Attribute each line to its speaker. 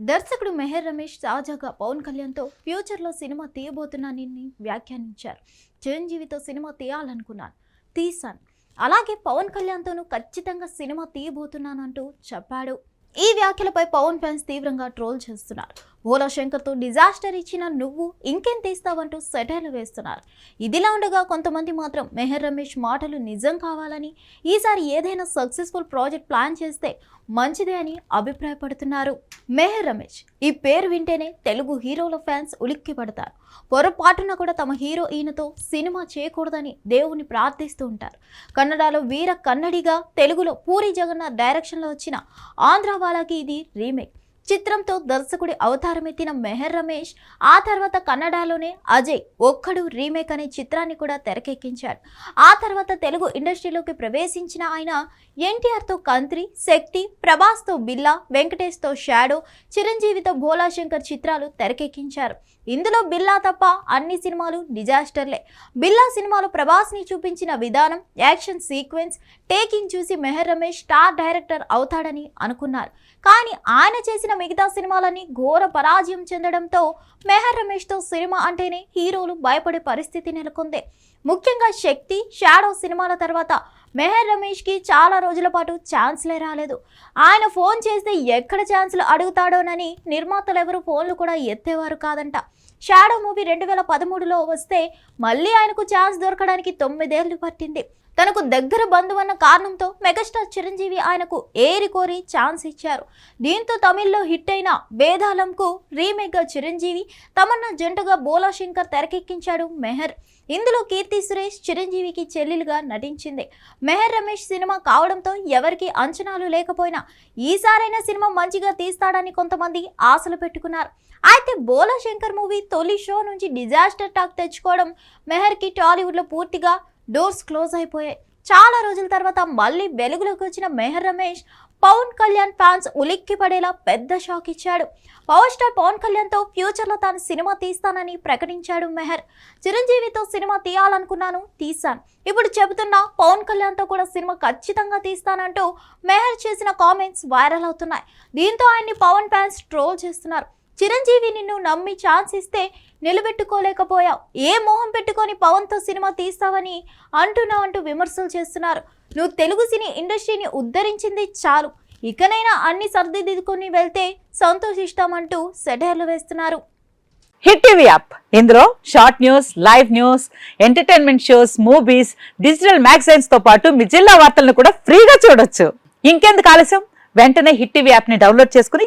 Speaker 1: దర్శకుడు మెహర్ రమేష్ తాజాగా పవన్ కళ్యాణ్తో ఫ్యూచర్లో సినిమా తీయబోతున్నానని వ్యాఖ్యానించారు. చిరంజీవితో సినిమా తీయాలనుకున్నాను. తీశాను. అలాగే పవన్ కళ్యాణ్తోనూ ఖచ్చితంగా సినిమా తీయబోతున్నానంటూ చెప్పాడు. ఈ వ్యాఖ్యలపై పవన్ ఫ్యాన్స్ తీవ్రంగా ట్రోల్ చేస్తున్నారు. ఓలా శంకర్తో డిజాస్టర్ ఇచ్చిన నువ్వు ఇంకేం తీస్తావంటూ సెటైర్లు వేస్తున్నారు. ఇదిలా ఉండగా కొంతమంది మాత్రం మెహర్ రమేష్ మాటలు నిజం కావాలని ఈసారి ఏదైనా సక్సెస్ఫుల్ ప్రాజెక్ట్ ప్లాన్ చేస్తే మంచిదే అని అభిప్రాయపడుతున్నారు మెహర్ రమేష్. ఈ పేరు వింటేనే తెలుగు హీరోల ఫ్యాన్స్ ఉలిక్కి పడతారు పొరపాటున కూడా తమ హీరో ఈయనతో సినిమా చేయకూడదని దేవుని ప్రార్థిస్తూ ఉంటారు. కన్నడలో వీర కన్నడిగా తెలుగులో పూరి జగన్నాథ్ డైరెక్షన్లో వచ్చిన ఆంధ్ర వాళ్ళకి ఇది రీమేక్. చిత్రంతో దర్శకుడి అవతారమెత్తిన మెహర్ రమేష్ ఆ తర్వాత కన్నడలోనే అజయ్ ఒక్కడు రీమేక్ అనే చిత్రాన్ని కూడా తెరకెక్కించాడు. ఆ తర్వాత తెలుగు ఇండస్ట్రీలోకి ప్రవేశించిన ఆయన ఎన్టీఆర్తో కంత్రి శక్తి ప్రభాస్తో బిల్లా వెంకటేష్తో షాడో చిరంజీవితో భోలాశంకర్ చిత్రాలు తెరకెక్కించారు. ఇందులో బిల్లా తప్ప అన్ని సినిమాలు డిజాస్టర్లే. బిల్లా సినిమాలో ప్రభాస్ని చూపించిన విధానం యాక్షన్ సీక్వెన్స్ టేకింగ్ చూసి మెహర్ రమేష్ స్టార్ డైరెక్టర్ అవుతాడని అనుకున్నారు. కానీ ఆయన చేసిన మిగతా సినిమాలన్నీ ఘోర పరాజయం చెందడంతో మెహర్ రమేష్తో సినిమా అంటేనే హీరోలు భయపడే పరిస్థితి నెలకొంది. ముఖ్యంగా శక్తి షాడో సినిమాల తర్వాత మెహర్ రమేష్కి చాలా రోజుల పాటు ఛాన్స్లే రాలేదు. ఆయన ఫోన్ చేస్తే ఎక్కడ ఛాన్స్లు అడుగుతాడోనని నిర్మాతలు ఎవరు ఫోన్లు కూడా ఎత్తేవారు కాదంట. షాడో మూవీ రెండు వేల పదమూడులో వస్తే మళ్ళీ ఆయనకు ఛాన్స్ దొరకడానికి తొమ్మిదేళ్ళు పట్టింది. తనకు దగ్గర బంధువన్న కారణంతో మెగాస్టార్ చిరంజీవి ఆయనకు ఏరి కోరి ఛాన్స్ ఇచ్చారు. దీంతో తమిళ్ళో హిట్ అయిన వేదాలంకు రీమేక్గా చిరంజీవి తమన్నా జంటగా బోలా శంకర్ తెరకెక్కించాడు మెహర్. ఇందులో కీర్తి సురేష్ చిరంజీవికి చెల్లెలుగా నటించింది. మెహర్ రమేష్ సినిమా కావడంతో ఎవరికి అంచనాలు లేకపోయినా ఈసారైనా సినిమా మంచిగా తీస్తాడని కొంతమంది ఆశలు పెట్టుకున్నారు. అయితే బోలా శంకర్ మూవీ తొలి షో నుంచి డిజాస్టర్ టాక్ తెచ్చుకోవడం మెహర్కి టాలీవుడ్లో పూర్తిగా డోర్స్ క్లోజ్ అయిపోయాయి. చాలా రోజుల తర్వాత మళ్ళీ వెలుగులోకి వచ్చిన మెహర్ రమేష్ పవన్ కళ్యాణ్ ఫ్యాన్స్ ఉలిక్కి పడేలా పెద్ద షాక్ ఇచ్చాడు. పవర్ స్టార్ పవన్ కళ్యాణ్తో ఫ్యూచర్లో తాను సినిమా తీస్తానని ప్రకటించాడు మెహర్. చిరంజీవితో సినిమా తీయాలనుకున్నాను తీశాను. ఇప్పుడు చెబుతున్న పవన్ కళ్యాణ్తో కూడా సినిమా ఖచ్చితంగా తీస్తానంటూ మెహర్ చేసిన కామెంట్స్ వైరల్ అవుతున్నాయి. దీంతో ఆయన్ని పవన్ ఫ్యాన్స్ ట్రోల్ చేస్తున్నారు. చిరంజీవి నిన్ను నమ్మి ఛాన్స్ ఇస్తే నిలబెట్టుకోలేకపోయావు. ఏ మోహం పెట్టుకొని పవన్తో సినిమా తీస్తావని అంటున్నావు అంటూ విమర్శలు చేస్తున్నారు. నువ్వు తెలుగు సినీ ఇండస్ట్రీని ఉద్ధరించింది చాలు. ఇకనైనా అన్ని సర్దిదిద్దుకొని వెళ్తే సంతోషిస్తామంటూ సెటైర్లు వేస్తున్నారు.
Speaker 2: Hit TV app. ఇందులో short news live news entertainment shows movies digital మ్యాగజైన్స్తో పాటు మీ జిల్లా వార్తలను కూడా ఫ్రీగా చూడొచ్చు. ఇంకెందుకు ఆలస్యం? వెంటనే హిట్ టీవీ యాప్ని డౌన్లోడ్ చేసుకుని